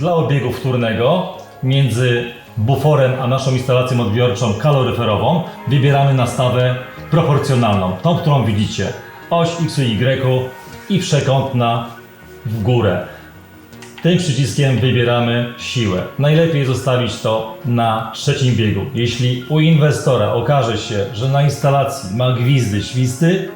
Dla obiegu wtórnego między buforem a naszą instalacją odbiorczą kaloryferową wybieramy nastawę proporcjonalną, tą, którą widzicie. Oś X i Y i przekątna w górę. Tym przyciskiem wybieramy siłę. Najlepiej zostawić to na trzecim biegu. Jeśli u inwestora okaże się, że na instalacji ma gwizdy, świsty,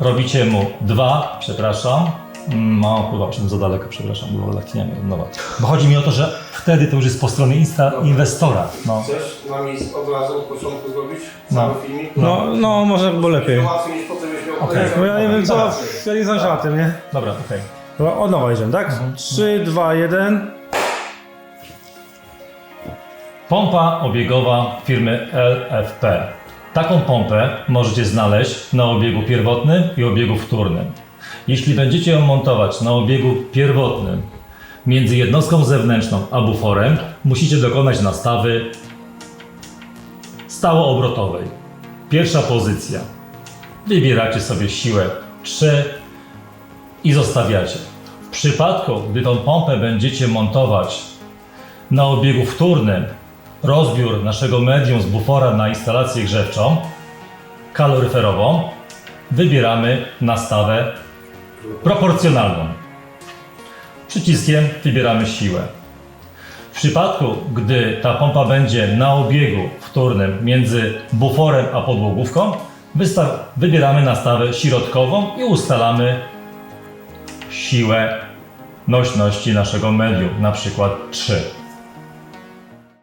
robicie mu dwa, przepraszam, no kurwa, przyszedłem za daleko, przepraszam, bo tak nie wiem, no Bo chodzi mi o to, że wtedy to już jest po stronie insta, inwestora. No. Chcesz na miejscu od razu od początku zrobić No. cały filmik? No, no może było lepiej. Łatwiej niż potem już miał kolejny. Bo ja nie wiem co, ja nie znam na tym, nie? Dobra, okej. Dobra, od nowa idziemy, tak? 3, 2, 1. Pompa obiegowa firmy LFP. Taką pompę możecie znaleźć na obiegu pierwotnym i obiegu wtórnym. Jeśli będziecie ją montować na obiegu pierwotnym między jednostką zewnętrzną a buforem, musicie dokonać nastawy stałoobrotowej. Pierwsza pozycja. Wybieracie sobie siłę 3 i zostawiacie. W przypadku, gdy tą pompę będziecie montować na obiegu wtórnym rozbiór naszego medium z bufora na instalację grzewczą kaloryferową wybieramy nastawę proporcjonalną. Przyciskiem wybieramy siłę. W przypadku, gdy ta pompa będzie na obiegu wtórnym między buforem a podłogówką, wybieramy nastawę środkową i ustalamy siłę nośności naszego medium, na przykład 3.